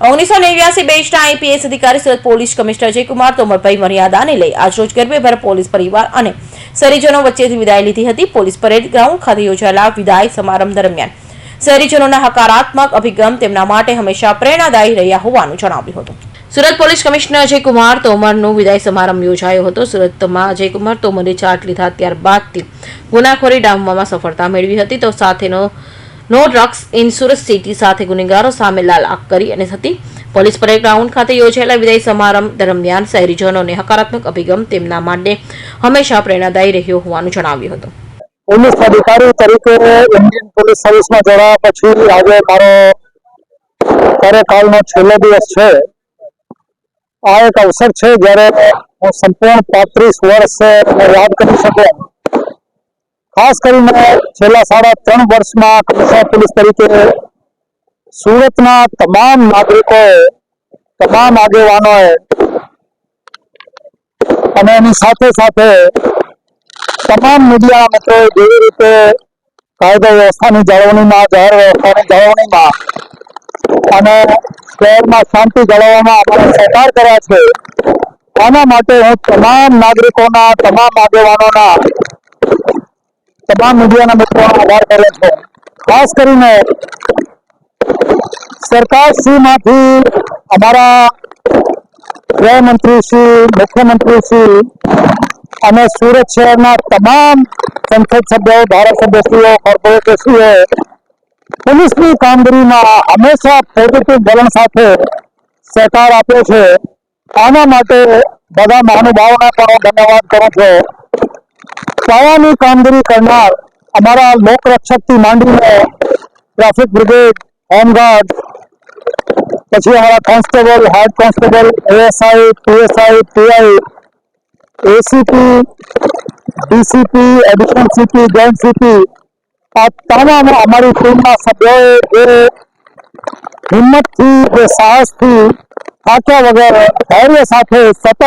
ઓગણીસો નેવ્યાસી બેચના આઈપીએસ અધિકારી સુરત પોલીસ કમિશનર જયકુમાર તોમરભાઈ મર્યાદાને લઈ આજરોજ ગરબેભર પોલીસ પરિવાર અને શહેરીજનો વચ્ચેથી વિદાય લીધી હતી. પોલીસ પરેડ ગ્રાઉન્ડ ખાતે યોજાયેલા વિદાય સમારંભ દરમિયાન શહેરીજનોના હકારાત્મક અભિગમ તેમના માટે હંમેશા પ્રેરણાદાયી રહ્યા હોવાનું જણાવ્યું હતું. સુરત પોલીસ કમિશનર અજયકુમાર તોમરનો વિદાય સમારંભ યોજાયો હતો. સુરતમાં અજયકુમાર તોમરે ચાર્ટ લીધા ત્યારબાદથી ગુનાખોરી ડામવામાં સફળતા મેળવી હતી. તો સાથેનો no drugs in Surat city સાથે ગુનેગારો સામે લાલાક કરી અને હતી પોલીસ પરેડ ગ્રાઉન્ડ ખાતે યોજાયેલા વિદાય સમારંભ દરમિયાન શહેરીજનોને હકારાત્મક અભિગમ તેમના માટે હંમેશા પ્રેરણાદાયી રહ્યો હોવાનું જણાવ્યું હતું. પોલીસ અધિકારી તરીકે ઇન્ડિયન પોલીસ સર્વિસમાં જોડાયા પછી આજે મારો કાર્યકાળનો છેલ્લો દિવસ છે. આ એક અવસર છે જ્યારે હું સંપૂર્ણ પાંત્રીસ વર્ષ યાદ કરી શકું ખાસ કરીને છેલ્લા સાડા ત્રણ વર્ષમાં કમિશનર પોલીસ તરીકે સુરતના તમામ નાગરિકોએ, તમામ આગેવાનોએ અને એની સાથે સાથે તમામ મીડિયા મિત્રોએ જેવી રીતે કાયદો વ્યવસ્થાની જાળવણીમાં, જાહેર વ્યવસ્થાની જાળવણીમાં અને શહેરમાં શાંતિ જાળવવામાં અમારો સહકાર કર્યા છે, આના માટે હું તમામ નાગરિકોના, તમામ આગેવાનોના તમામ મીડિયાના મિત્રોનો આભાર કર્યો છે. ખાસ કરીને સરકારશ્રીમાંથી અમારા ગૃહમંત્રી શ્રી, મુખ્યમંત્રી શ્રી અને સુરત શહેરના તમામ સંસદ સભ્યો, ધારાસભ્યશ્રીઓ, કોર્પોરેટરશ્રીઓ, પોલીસની કામગીરીમાં હંમેશા પોઝિટિવ વલણ સાથે સહકાર આપ્યો છે. આના માટે બધા મહાનુભાવોને પણ ધન્યવાદ કરું છું. શાળાની કામગીરી કરનાર અમારા લોકરક્ષકથી માંડીને ટ્રાફિક બ્રિગેડ હોમગાર્ડ પછી અમારા constable head constable ASI PSI PI ACP DCP additional CP joint CP આ તમામ અમારી ટીમના સભ્યોએ જે હિંમતથી જે સાહસથી થાક્યા વગર ધૈર્ય સાથે સતત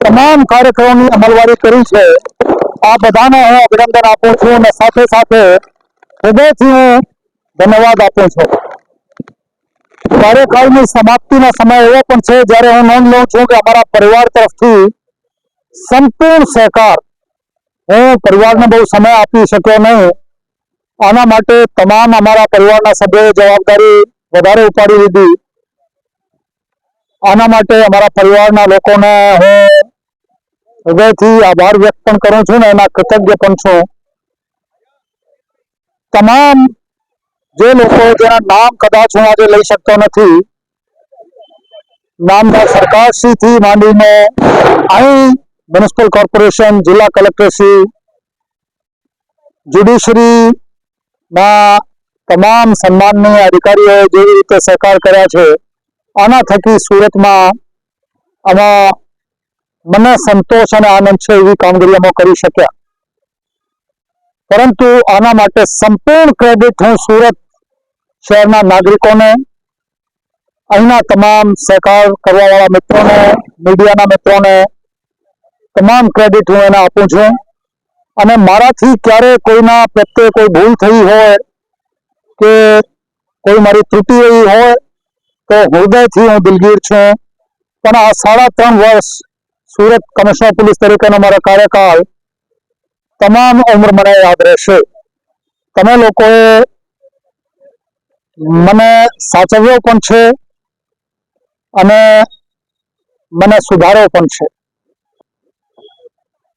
તમામ કાર્યક્રમોની અમલવારી કરી છે. આ બધાને હું અભિનંદન આપું છું અને સાથે સાથે હૃદયથી હું ધન્યવાદ આપું છું. કાર્યકાળની સમાપ્તિનો સમય એવો પણ છે જ્યારે હું નોંધ લઉં છું કે અમારા પરિવાર તરફથી સંપૂર્ણ સહકાર હું પરિવારને બહુ સમય આપી શક્યો નહીં. આના માટે તમામ અમારા પરિવારના સભ્યોએ જવાબદારી વધારે ઉપાડી લીધી. આના માટે અમારા પરિવારના લોકોને હું હૃદયથી આભાર વ્યક્ત પણ કરું છું ને એના કૃતજ્ઞ પણ છું. તમામ જે લોકો જેના નામ કદાચ હું આજે લઈ શકતો નથી નામદાર સરકારશ્રીથી માંડીને અહીં મ્યુનિસિપલ કોર્પોરેશન, જિલ્લા કલેક્ટરશ્રી જ્યુડિશરીના તમામ સન્માનની અધિકારીઓએ જેવી રીતે સહકાર કર્યા છે, આના થકી સુરતમાં આમાં મને સંતોષ અને આનંદ છે એવી કામગીરી અમે કરી શક્યા. પરંતુ આના માટે સંપૂર્ણ ક્રેડિટ હું સુરત શહેરના નાગરિકોને, અહીંના તમામ સહકાર કરવાવાળા મિત્રોને, મીડિયાના મિત્રોને, તમામ ક્રેડિટ હું એને આપું છું. અને મારાથી ક્યારે કોઈના પ્રત્યે કોઈ ભૂલ થઈ હોય કે કોઈ મારી ત્રુટિ એવી હોય તો હૃદયથી હું દિલગીર છું. પણ આ સાડા ત્રણ વર્ષ સુરત કમિશનર પોલીસ તરીકેનો મારો કાર્યકાળ તમામ ઉંમર મને યાદ રહેશે. તમે લોકોએ મને સાચવ્યો પણ છે અને મને સુધારો પણ છે.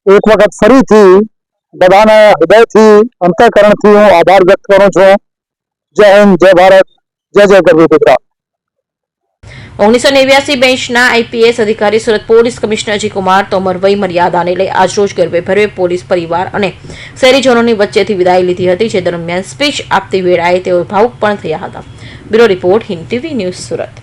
એક વખત ફરીથી બધાને હૃદયથી, અંતઃકરણથી હું આભાર વ્યક્ત કરું છું. જય હિન્દ, જય ભારત, જય જય ગરવી ગુજરાત. ઓગણીસો નેવ્યાસી બેન્ચના આઈપીએસ અધિકારી સુરત પોલીસ કમિશનર અજયકુમાર તોમર વય મર્યાદાને લઈ આજરોજ ગરબે ભરવે પોલીસ પરિવાર અને શહેરીજનોની વચ્ચેથી વિદાય લીધી હતી, જે દરમિયાન સ્પીચ આપતી વેળાએ તેઓ ભાવુક પણ થયા હતા. Bureau report Hind TV news Surat.